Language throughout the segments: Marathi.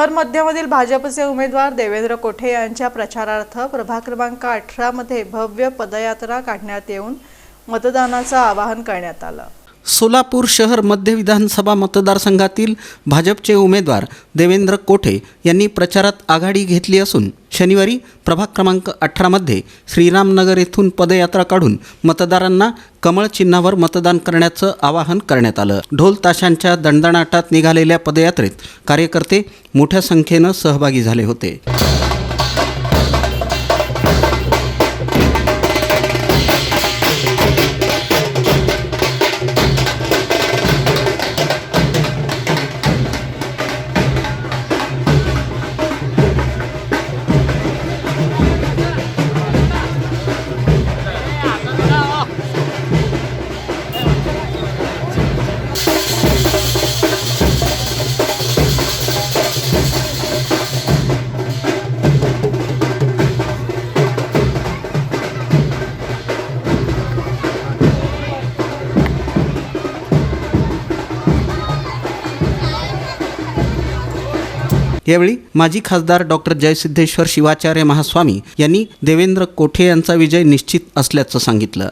शहर मध्यमधील भाजपचे उमेदवार देवेंद्र कोठे यांच्या प्रचारार्थ प्रभाग क्रमांक अठरामध्ये भव्य पदयात्रा काढण्यात येऊन मतदानाचं आवाहन करण्यात आलं. सोलापूर शहर मध्य विधानसभा मतदारसंघातील भाजपचे उमेदवार देवेंद्र कोठे यांनी प्रचारात आघाडी घेतली असून शनिवारी प्रभाग क्रमांक अठरामध्ये श्रीरामनगर येथून पदयात्रा काढून मतदारांना कमळ चिन्हावर मतदान करण्याचं आवाहन करण्यात आलं. ढोल ताशांच्या दणदणाटात निघालेल्या पदयात्रेत कार्यकर्ते मोठ्या संख्येनं सहभागी झाले होते. यावेळी माजी खासदार डॉक्टर जयसिद्धेश्वर शिवाचार्य महास्वामी यांनी देवेंद्र कोठे यांचा विजय निश्चित असल्याचं सांगितलं.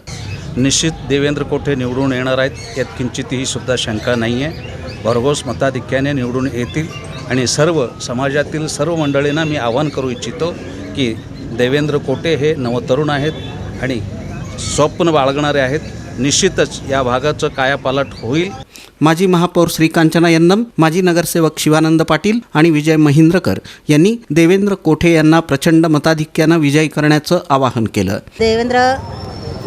निश्चित देवेंद्र कोठे निवडून येणार आहेत यात किंचितही सुद्धा शंका नाही आहे भरघोस मताधिक्याने निवडून येतील आणि सर्व समाजातील सर्व मंडळींना मी आवाहन करू इच्छितो की देवेंद्र कोटे हे नवतरुण आहेत आणि स्वप्न बाळगणारे आहेत. निश्चितच या भागाचं कायापालट होईल. माजी महापौर श्री कांचना यन्नम माजी नगरसेवक शिवानंद पाटील आणि विजय महिंद्रकर यांनी देवेंद्र कोठे यांना प्रचंड मताधिक्यानं विजयी करण्याचं आवाहन केलं. देवेंद्र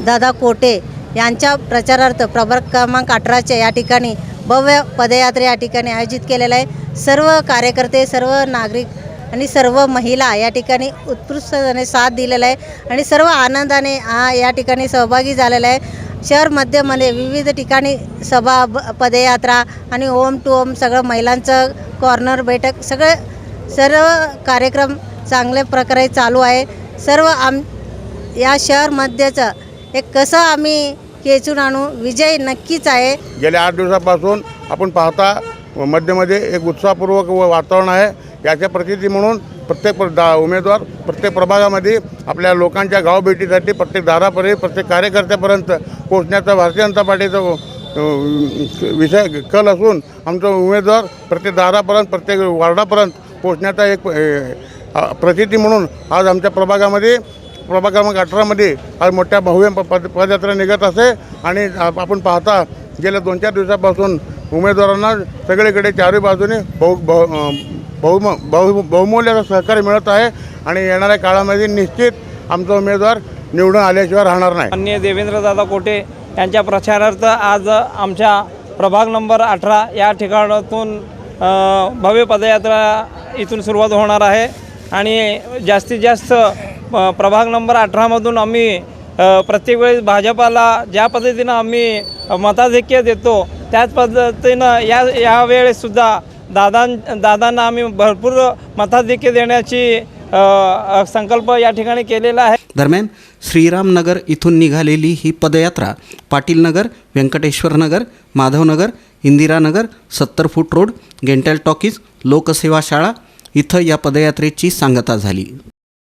दादा कोटे यांच्या प्रचारार्थ प्रभाग क्रमांक अठराच्या या ठिकाणी भव्य पदयात्रे या ठिकाणी आयोजित केलेलं आहे. सर्व कार्यकर्ते सर्व नागरिक आणि सर्व महिला या ठिकाणी उत्कृष्टपणे साथ दिलेला आहे आणि सर्व आनंदाने हा या ठिकाणी सहभागी झालेला आहे. शहर मध्यमध्ये विविध ठिकाणी सभा ब- पदयात्रा आणि ओम टू ओम सगळं महिलांचं कॉर्नर बैठक सगळं सर्व कार्यक्रम चांगल्या प्रकारे चालू आहे. सर्व आम या शहरमध्येचं एक कसं आम्ही खेचून आणू विजय नक्कीच आहे. गेल्या आठ दिवसापासून आपण पाहता मध्यमध्ये एक उत्साहपूर्वक व वातावरण आहे. याच्या प्रचिती म्हणून प्रत्येक प्र- दा उमेदवार प्रत्येक प्रभागामध्ये आपल्या लोकांच्या गावभेटीसाठी प्रत्येक दारापर्यंत प्रत्येक कार्यकर्त्यापर्यंत पोहोचण्याचा भारतीय जनता पार्टीचा विषय कल असून आमचा उमेदवार प्रत्येक दारापर्यंत प्रत्येक वार्डापर्यंत पोहोचण्याचा एक अ, प्रचिती म्हणून आज आमच्या प्रभागामध्ये प्रभाग क्रमांक अठरामध्ये आज मोठ्या भव्य प- पद पदयात्रा निघत असे आणि आपण पाहता गेल्या दोन चार दिवसापासून उमेदवारांना सगळीकडे चारही बाजूने बहु बहु बहुम बहु बहुमूल्य सहकार्य मिळत आहे आणि येणाऱ्या काळामध्ये निश्चित आमचा उमेदवार निवडून आल्याशिवाय राहणार नाही. माननीय देवेंद्रदादा कोटे यांच्या प्रचारार्थ आज आमच्या प्रभाग नंबर अठरा या ठिकाणातून भव्य पदयात्रा इथून सुरुवात होणार आहे. आणि जास्तीत जास्त प्रभाग नंबर अठरामधून आम्ही प्रत्येक वेळेस भाजपाला ज्या पद्धतीनं आम्ही मताधिक्य देतो त्याच पद्धतीनं या यावेळेससुद्धा दादां दादांना आम्ही भरपूर मताधिक्य देण्याची संकल्प या ठिकाणी केलेला आहे. दरम्यान श्रीरामनगर इथून निघालेली ही पदयात्रा पाटीलनगर व्यंकटेश्वरनगर माधवनगर इंदिरानगर सत्तर फूट रोड गेंटल टॉकीज लोकसेवा शाळा इथं या पदयात्रेची सांगता झाली.